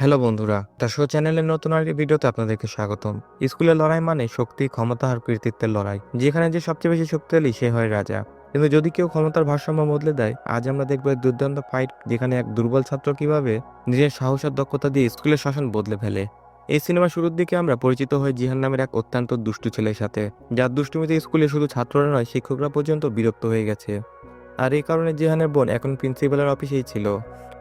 Hello বন্ধুরা show চ্যানেলের নতুন আরেকটি ভিডিওতে আপনাদেরকে স্বাগতম। স্কুলের লড়াই মানে শক্তি, ক্ষমতা আর কৃতিত্বের লড়াই। যেখানে যে সবচেয়ে বেশি শক্তিশালী সে হয় রাজা। কিন্তু যদি কেউ ক্ষমতার ভারসাম্য বদলে দেয়, আজ আমরা দেখব এক দুর্দান্ত ফাইট যেখানে এক দুর্বল ছাত্র কীভাবে নিজের সাহস আর দক্ষতা দিয়ে স্কুলের শাসন বদলে ফেলে। এই সিনেমার শুরুর দিকে আমরা পরিচিত হই জিহান নামের এক অত্যন্ত দুষ্টু ছেলের সাথে। যার দুষ্টুমিতে স্কুলে শুধু ছাত্ররা নয়, শিক্ষকরা পর্যন্ত বিরক্ত হয়ে গেছে। আর এই কারণে জিহানের বোন এখন প্রিন্সিপালের অফিসেই ছিল।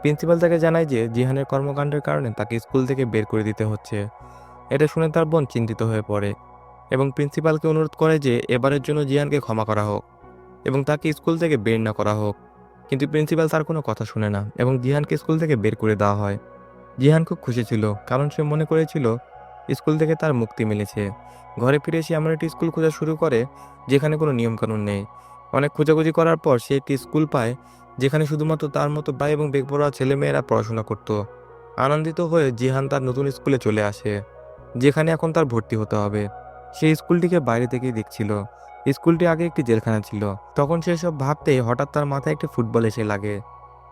প্রিন্সিপাল তাকে জানায় যে জিহানের কর্মকাণ্ডের কারণে তাকে স্কুল থেকে বের করে দিতে হচ্ছে। এটা শুনে তার বোন চিন্তিত হয়ে পড়ে এবং প্রিন্সিপালকে অনুরোধ করে যে এবারের জন্য জিহানকে ক্ষমা করা হোক এবং তাকে স্কুল থেকে বের না করা হোক। কিন্তু প্রিন্সিপাল তার কোনো কথা শুনে না এবং জিহানকে স্কুল থেকে বের করে দেওয়া হয়। জিহান খুব খুশি ছিল কারণ সে মনে করেছিল স্কুল থেকে তার মুক্তি মিলেছে। ঘরে ফিরে এসে এমন একটি স্কুল খোঁজা শুরু করে যেখানে কোনো নিয়মকানুন নেই। অনেক খোঁজাখুঁজি করার পর সে একটি স্কুল পায়, যেখানে শুধুমাত্র তার মতো ভাই এবং বেগপড়া ছেলেমেয়েরা পড়াশোনা করত। আনন্দিত হয়ে জিহান তার নতুন স্কুলে চলে আসে, যেখানে এখন তার ভর্তি হতে হবে। সেই স্কুলটিকে বাইরে থেকেই দেখছিল। স্কুলটি আগে একটি জেলখানা ছিল। তখন সে সব ভাবতে হঠাৎ তার মাথায় একটি ফুটবল এসে লাগে।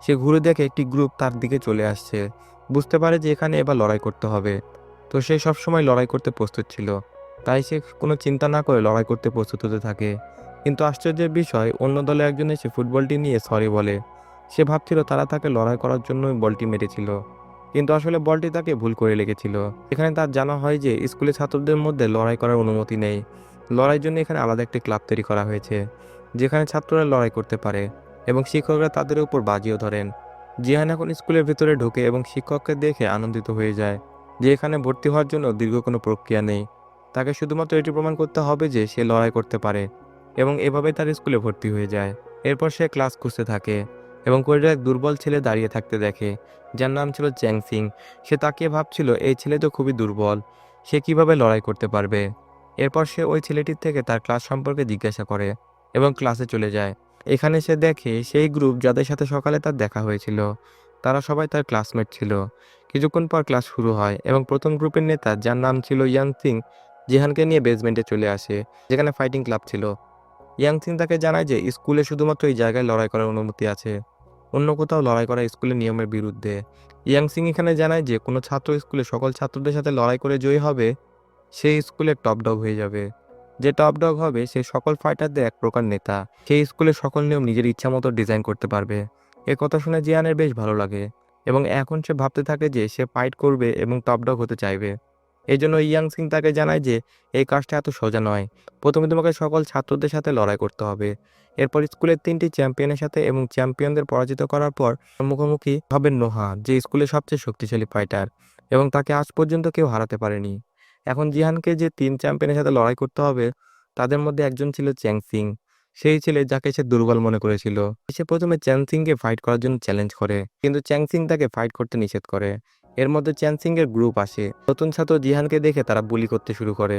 সে ঘুরে দেখে একটি গ্রুপ তার দিকে চলে আসছে। বুঝতে পারে যে এখানে এবার লড়াই করতে হবে। তো সে সবসময় লড়াই করতে প্রস্তুত ছিল। তাই সে কোনো চিন্তা না করে লড়াই করতে প্রস্তুত হতে থাকে। কিন্তু আশ্চর্যের বিষয়, অন্য দলে একজন এসে ফুটবলটি নিয়ে সরি বলে। সে ভাবছিল তারা তাকে লড়াই করার জন্যই বলটি মেরেছিল। কিন্তু আসলে বলটি তাকে ভুল করে লেগেছিল। এখানে তার জানা হয় যে, স্কুলে ছাত্রদের মধ্যে লড়াই করার অনুমতি নেই। লড়াইয়ের জন্য এখানে আলাদা একটি ক্লাব তৈরি করা হয়েছে, যেখানে ছাত্ররা লড়াই করতে পারে এবং শিক্ষকরা তাদের উপর বাজিও ধরেন। জিহান এখন স্কুলের ভিতরে ঢোকে এবং শিক্ষককে দেখে আনন্দিত হয়ে যায় যে এখানে ভর্তি হওয়ার জন্য দীর্ঘ কোনো প্রক্রিয়া নেই। তাকে শুধুমাত্র এটি প্রমাণ করতে হবে যে সে লড়াই করতে পারে। এবং এভাবে তার স্কুলে ভর্তি হয়ে যায়। এরপর সে ক্লাস খুঁজতে থাকে এবং করিডোরে এক দুর্বল ছেলে দাঁড়িয়ে থাকতে দেখে, যার নাম ছিল চ্যাং সিং। সে তাকিয়ে ভাবছিল, এই ছেলে তো খুবই দুর্বল, সে কীভাবে লড়াই করতে পারবে? এরপর সে ওই ছেলেটির থেকে তার ক্লাস সম্পর্কে জিজ্ঞাসা করে এবং ক্লাসে চলে যায়। এখানে সে দেখে সেই গ্রুপ যাদের সাথে সকালে তার দেখা হয়েছিল, তারা সবাই তার ক্লাসমেট ছিল। কিছুক্ষণ পর ক্লাস শুরু হয় এবং প্রথম গ্রুপের নেতা, যার নাম ছিল ইয়াং সিং, জিহানকে নিয়ে বেসমেন্টে চলে আসে, যেখানে ফাইটিং ক্লাব ছিল। ইয়াং সিং তাকে জানায় যে স্কুলে শুধুমাত্র এই জায়গায় লড়াই করার অনুমতি আছে, অন্য কোথাও লড়াই করা স্কুলের নিয়মের বিরুদ্ধে। ইয়াং সিং এখানে জানায় যে কোনো ছাত্র স্কুলে সকল ছাত্রদের সাথে লড়াই করে জয়ী হবে, সেই স্কুলের টপ ডগ হয়ে যাবে। যে টপ ডগ হবে, সে সকল ফাইটারদের এক প্রকার নেতা। সেই স্কুলের সকল নিয়ম নিজের ইচ্ছা মতো ডিজাইন করতে পারবে। এ কথা শুনে জিয়ানের বেশ ভালো লাগে এবং এখন সে ভাবতে থাকে যে সে ফাইট করবে এবং টপ ডগ হতে চাইবে। এই জন্য ইয়াং সিং তাকে জানায় যে, এই কাজটা এত সোজা নয়। প্রথমে তোমাকে সকল ছাত্রদের সাথে লড়াই করতে হবে। এরপর স্কুলের তিনটি চ্যাম্পিয়নের সাথে এবং চ্যাম্পিয়নদের পরাজিত করার পর মুখোমুখি হবেন নোহা, যে স্কুলের সবচেয়ে শক্তিশালী ফাইটার এবং তাকে আজ পর্যন্ত কেউ হারাতে পারেনি। এখন জিহানকে যে তিন চ্যাম্পিয়নের সাথে লড়াই করতে হবে, তাদের মধ্যে একজন ছিল চ্যাং সিং। সেই ছেলে যাকে সে দুর্বল মনে করেছিল। সে প্রথমে চ্যাং সিংকে ফাইট করার জন্য চ্যালেঞ্জ করে, কিন্তু চ্যাং সিং তাকে ফাইট করতে নিষেধ করে। এর মধ্যে চ্যাং সিং এর গ্রুপ আসে। নতুন ছাত্র জিহানকে দেখে তারা বুলি করতে শুরু করে।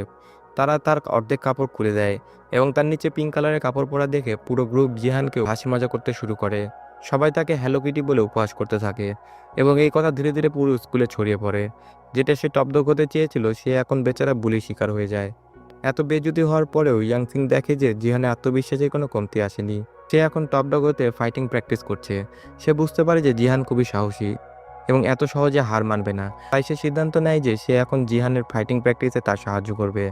তারা তার অর্ধেক কাপড় খুলে দেয় এবং তার নিচে পিঙ্ক কালারের কাপড় পরা দেখে পুরো গ্রুপ জিহানকে হাসি মজা করতে শুরু করে। সবাই তাকে হ্যালো কিটি বলে উপহাস করতে থাকে এবং এই কথা ধীরে ধীরে পুরো স্কুলে ছড়িয়ে পড়ে। যেটা সে টপডক হতে চেয়েছিল, সে এখন বেচারা বুলি শিকার হয়ে যায়। এত বেজুতি হওয়ার পরেও ইয়াং সিং দেখে যে জিহানে আত্মবিশ্বাসের কোনো কমতি আসেনি। সে এখন টপডগ হতে ফাইটিং প্র্যাকটিস করছে। সে বুঝতে পারে যে জিহান খুবই সাহসী। এবং এত সহজে হার মানবে না। তাই সে সিদ্ধান্ত নেয় যে সে এখন জিহানের ফাইটিং প্র্যাকটিসে তার সাহায্য করবে।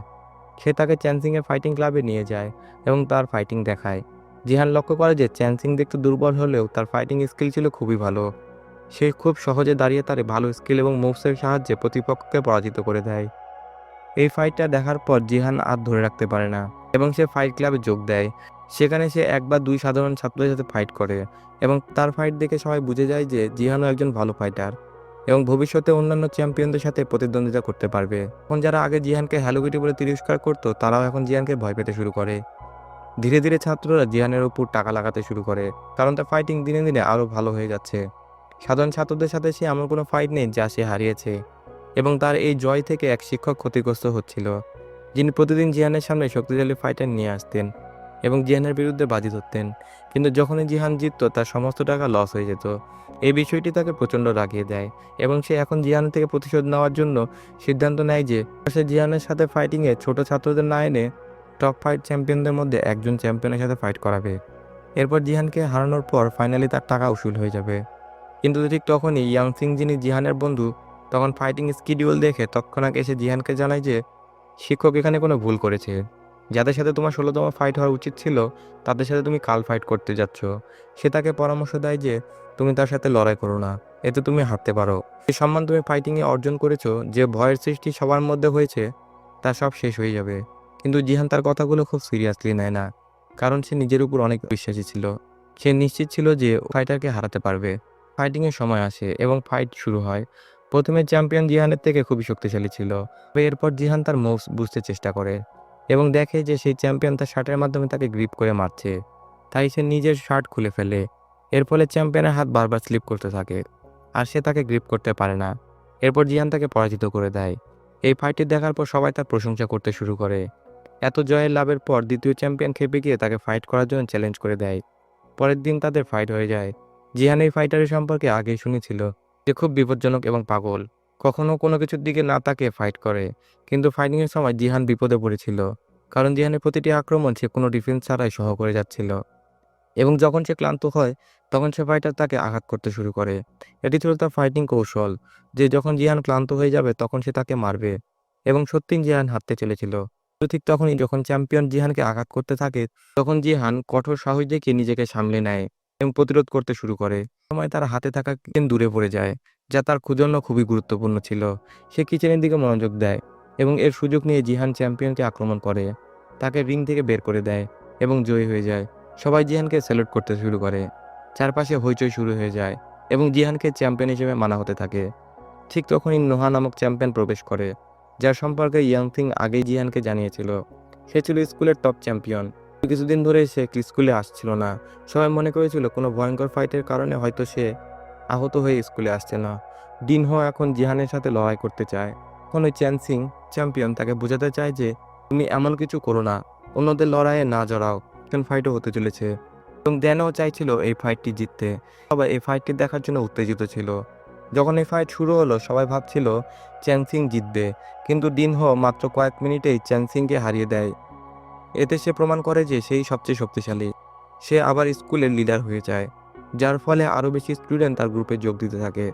সে তাকে চ্যানসিংয়ের ফাইটিং ক্লাবে নিয়ে যায় এবং তার ফাইটিং দেখায়। জিহান লক্ষ্য করে যে চ্যানসিং দেখতে দুর্বল হলেও তার ফাইটিং স্কিল ছিল খুবই ভালো। সে খুব সহজে দাঁড়িয়ে তার ভালো স্কিল এবং মুভসের সাহায্যে প্রতিপক্ষকে পরাজিত করে দেয়। এই ফাইটটা দেখার পর জিহান আর ধরে রাখতে পারে না এবং সে ফাইট ক্লাবে যোগ দেয়। সেখানে সে এক বা দুই সাধারণ ছাত্রদের সাথে ফাইট করে এবং তার ফাইট দেখে সবাই বুঝে যায় যে জিহানও একজন ভালো ফাইটার এবং ভবিষ্যতে অন্যান্য চ্যাম্পিয়নদের সাথে প্রতিদ্বন্দ্বিতা করতে পারবে। এখন যারা আগে জিহানকে হ্যালোগিটি বলে তিরস্কার করতো, তারাও এখন জিহানকে ভয় পেতে শুরু করে। ধীরে ধীরে ছাত্ররা জিহানের উপর টাকা লাগাতে শুরু করে, কারণ তার ফাইটিং দিনে দিনে আরও ভালো হয়ে যাচ্ছে। সাধারণ ছাত্রদের সাথে সে এমন কোনো ফাইট নেই যা সে হারিয়েছে এবং তার এই জয় থেকে এক শিক্ষক ক্ষতিগ্রস্ত হচ্ছিল, যিনি প্রতিদিন জিহানের সামনে শক্তিশালী ফাইটার নিয়ে আসতেন। এবং জিহানের বিরুদ্ধে বাজি ধরতেন। কিন্তু যখনই জিহান জিতত, তার সমস্ত টাকা লস হয়ে যেত। এই বিষয়টি তাকে প্রচণ্ড রাগিয়ে দেয় এবং সে এখন জিহান থেকে প্রতিশোধ নেওয়ার জন্য সিদ্ধান্ত নেয় যে, সে জিহানের সাথে ফাইটিংয়ে ছোট ছাত্রদের না এনে টপ ফাইট চ্যাম্পিয়নদের মধ্যে একজন চ্যাম্পিয়নের সাথে ফাইট করাবে। এরপর জিহানকে হারানোর পর ফাইনালি তার টাকা উসুল হয়ে যাবে। কিন্তু ঠিক তখনই ইয়াং সিং যিনি জিহানের বন্ধু, তখন ফাইটিং স্কিডিউল দেখে তৎক্ষণাৎ এসে জিহানকে জানায় যে, শিক্ষক এখানে কোনো ভুল করেছে। যাদের সাথে তোমার ষোলোতম ফাইট হওয়া উচিত ছিল, তাদের সাথে তুমি কাল ফাইট করতে যাচ্ছ। সে তাকে পরামর্শ দেয় যে, তুমি তার সাথে লড়াই করো না, এতে তুমি হারতে পারো। যে সম্মান তুমি ফাইটিংয়ে অর্জন করেছ, যে ভয়ের সৃষ্টি সবার মধ্যে হয়েছে, তা সব শেষ হয়ে যাবে। কিন্তু জিহান তার কথাগুলো খুব সিরিয়াসলি নেয় না, কারণ সে নিজের উপর অনেক বিশ্বাসী ছিল। সে নিশ্চিত ছিল যে ফাইটারকে হারাতে পারবে। ফাইটিংয়ের সময় আসে এবং ফাইট শুরু হয়। প্রথমে চ্যাম্পিয়ন জিহানের থেকে খুবই শক্তিশালী ছিল। এরপর জিহান তার মুভস বুঝতে চেষ্টা করে। এবং দেখে যে সেই চ্যাম্পিয়ন তার শার্টের মাধ্যমে তাকে গ্রিপ করে মারছে। তাই সে নিজের শার্ট খুলে ফেলে। এর ফলে চ্যাম্পিয়নের হাত বারবার স্লিপ করতে থাকে আর সে তাকে গ্রিপ করতে পারে না। এরপর জিয়ান তাকে পরাজিত করে দেয়। এই ফাইটটি দেখার পর সবাই তার প্রশংসা করতে শুরু করে। এত জয়ের লাভের পর দ্বিতীয় চ্যাম্পিয়ন খেপে গিয়ে তাকে ফাইট করার জন্য চ্যালেঞ্জ করে দেয়। পরের দিন তাদের ফাইট হয়ে যায়। জিহান এই ফাইটারের সম্পর্কে আগেই শুনেছিল যে খুব বিপজ্জনক এবং পাগল। কখনো কোনো কিছুর দিকে না তাকে ফাইট করে। কিন্তু ফাইটিংয়ের সময় জিহান বিপদে পড়েছিল। কারণ জিহানের প্রতিটি আক্রমণ সে কোনো ডিফেন্স ছাড়াই সহ করে যাচ্ছিল। এবং যখন সে ক্লান্ত হয়, তখন সে ফাইটার তাকে আঘাত করতে শুরু করে। এটি ছিল তার ফাইটিং কৌশল, যে যখন জিহান ক্লান্ত হয়ে যাবে, তখন সে তাকে মারবে। এবং সত্যিই জিহান হারতে চলেছিল। ঠিক তখনই যখন চ্যাম্পিয়ন জিহানকে আঘাত করতে থাকে, তখন জিহান কঠোর সাহস দেখিয়ে নিজেকে সামলে নেয়। এবং প্রতিরোধ করতে শুরু করে। সময় তার হাতে থাকা কিচেন দূরে পড়ে যায়, যা তার জন্য খুবই গুরুত্বপূর্ণ ছিল। সে কিচেনের দিকে মনোযোগ দেয় এবং এর সুযোগ নিয়ে জিহান চ্যাম্পিয়নকে আক্রমণ করে। তাকে রিং থেকে বের করে দেয় এবং জয়ী হয়ে যায়। সবাই জিহানকে স্যালুট করতে শুরু করে। চারপাশে হইচই শুরু হয়ে যায় এবং জিহানকে চ্যাম্পিয়ন হিসেবে মানা হতে থাকে। ঠিক তখনই নোহা নামক চ্যাম্পিয়ন প্রবেশ করে, যার সম্পর্কে ইয়াংথিং আগেই জিহানকে জানিয়েছিল। সে ছিল স্কুলের টপ চ্যাম্পিয়ন কিছুদিন ধরে সে স্কুলে আসছিল না। সবাই মনে করেছিল কোনো ভয়ঙ্কর ফাইটের কারণে হয়তো সে আহত হয়ে স্কুলে আসছে না। ডিনহো এখন জিহানের সাথে লড়াই করতে চায়। ওই চ্যানসিং চ্যাম্পিয়ন তাকে বোঝাতে চায় যে, তুমি এমন কিছু করো না। অন্যদের লড়াইয়ে না জড়াও। এখন ফাইটও হতে চলেছে? এবং ড্যানও চাইছিল এই ফাইটটি জিততে। সবাই এই ফাইটটি দেখার জন্য উত্তেজিত ছিল। যখন এই ফাইট শুরু হলো, সবাই ভাবছিল চ্যানসিং জিতবে। কিন্তু ডিনহো মাত্র কয়েক মিনিটেই চ্যানসিংকে হারিয়ে দেয়। এতে সে প্রমাণ করে যে সেই সবচেয়ে শক্তিশালী। সে আবার স্কুলের লিডার হয়ে যায়, যার ফলে আরও বেশি স্টুডেন্ট তার গ্রুপে যোগ দিতে থাকে।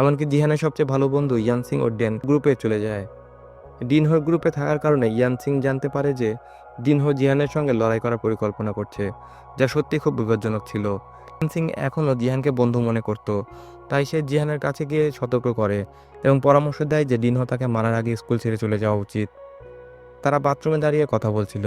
এমনকি জিহানের সবচেয়ে ভালো বন্ধু ইয়ানসিং ও ডেন গ্রুপে চলে যায়। ডিনহোর গ্রুপে থাকার কারণে ইয়ানসিং জানতে পারে যে ডিনহো জিহানের সঙ্গে লড়াই করার পরিকল্পনা করছে, যা সত্যি খুব বিপজ্জনক ছিল। ইয়ানসিং এখনও জিহানকে বন্ধু মনে করত, তাই সে জিহানের কাছে গিয়ে সতর্ক করে এবং পরামর্শ দেয় যে ডিনহো তাকে মারার আগে স্কুল ছেড়ে চলে যাওয়া উচিত। তারা বাথরুমে দাঁড়িয়ে কথা বলছিল।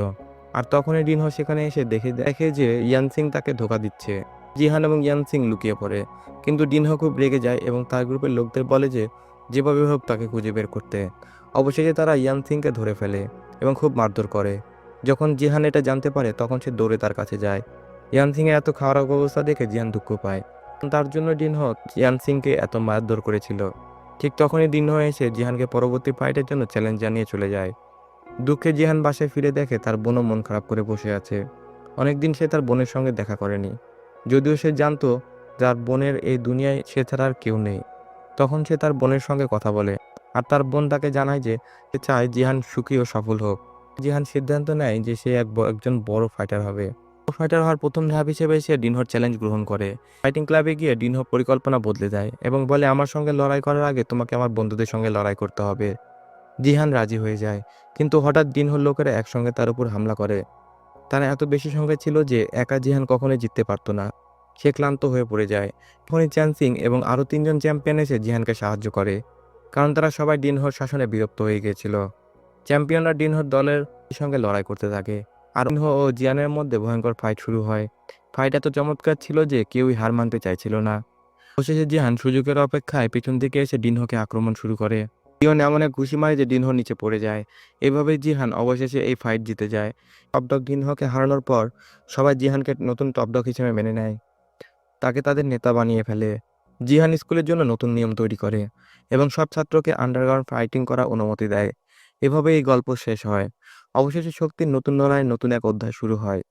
আর তখনই ডিনহো সেখানে এসে দেখে দেখে যে ইয়ানসিং তাকে ধোকা দিচ্ছে। জিহান এবং ইয়ানসিং লুকিয়ে পড়ে। কিন্তু ডিনহো খুব রেগে যায় এবং তার গ্রুপের লোকদের বলে যে, যেভাবে হোক তাকে খুঁজে বের করতে। অবশেষে তারা ইয়ানসিংকে ধরে ফেলে এবং খুব মারধর করে। যখন জিহান এটা জানতে পারে, তখন সে দৌড়ে তার কাছে যায়। ইয়ানসিংয়ের এত খারাপ অবস্থা দেখে জিহান দুঃখ পায়। তার জন্য ডিনহো ইয়ানসিংকে এত মারধর করেছিল। ঠিক তখনই ডিনহো এসে জিহানকে পরবর্তী ফাইটের জন্য চ্যালেঞ্জ জানিয়ে চলে যায়। দুঃখে জিহান বাসায় ফিরে দেখে তার বোনও মন খারাপ করে বসে আছে। অনেকদিন সে তার বোনের সঙ্গে দেখা করেনি। যদিও সে জানতো যার বোনের এই দুনিয়ায় সে ছাড়া আর কেউ নেই। তখন সে তার বোনের সঙ্গে কথা বলে আর তার বোন তাকে জানায় যে সে চায় জিহান সুখী ও সফল হোক। জিহান সিদ্ধান্ত নেয় যে সে এক একজন বড় ফাইটার হবে। ফাইটার হওয়ার প্রথম ধাপ হিসেবে সে ডিনহোর চ্যালেঞ্জ গ্রহণ করে। ফাইটিং ক্লাবে গিয়ে ডিনহো পরিকল্পনা বদলে দেয় এবং বলে, আমার সঙ্গে লড়াই করার আগে তোমাকে আমার বন্ধুদের সঙ্গে লড়াই করতে হবে। জিহান রাজি হয়ে যায়। কিন্তু হঠাৎ ডিনহোর লোকেরা একসঙ্গে তার উপর হামলা করে। তারা এত বেশি সংখ্যা ছিল যে একা জিহান কখনোই জিততে পারতো না। সে ক্লান্ত হয়ে পড়ে যায়। তখনই চ্যানসিং এবং আরও তিনজন চ্যাম্পিয়ন এসে জিহানকে সাহায্য করে। কারণ তারা সবাই ডিনহোর শাসনে বিরক্ত হয়ে গিয়েছিল। চ্যাম্পিয়নরা ডিনহোর দলের সঙ্গে লড়াই করতে থাকে। আর ডিনহো ও জিয়ানের মধ্যে ভয়ঙ্কর ফাইট শুরু হয়। ফাইট এত চমৎকার ছিল যে কেউই হার মানতে চাইছিল না। অবশেষে জিহান সুযোগের অপেক্ষায় পিছন থেকে এসে ডিনহোকে আক্রমণ শুরু করে। জিয়ন এমন এক ঘুষি মারে যে ডিনহো নিচে পড়ে যায়। এভাবে জিহান অবশেষে এই ফাইট জিতে যায়। টপডগ ডিনহোকে হারানোর পর সবাই জিহানকে নতুন টপডগ হিসেবে মেনে নেয়। তাকে তাদের নেতা বানিয়ে ফেলে। জিহান স্কুলের জন্য নতুন নিয়ম তৈরি করে এবং সব ছাত্রকে আন্ডারগ্রাউন্ড ফাইটিং করার অনুমতি দেয়। এভাবে এই গল্প শেষ হয়। অবশেষে শক্তির নতুন লড়াইয়ের নতুন এক অধ্যায় শুরু হয়।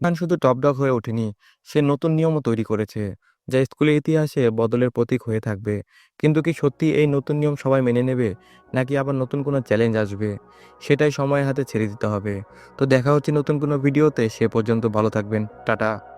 জিহান শুধু টপডগ হয়ে ওঠেনি, সে নতুন নিয়মও তৈরি করেছে। যা স্কুলের ইতিহাসে বদলের প্রতীক হয়ে থাকবে। কিন্তু কি সত্যি এই নতুন নিয়ম সবাই মেনে নেবে? নাকি আবার নতুন কোনো চ্যালেঞ্জ আসবে? সেটাই সময়ের হাতে ছেড়ে দিতে হবে। তো দেখা হচ্ছে নতুন কোনো ভিডিওতে সে পর্যন্ত ভালো থাকবেন। টাটা।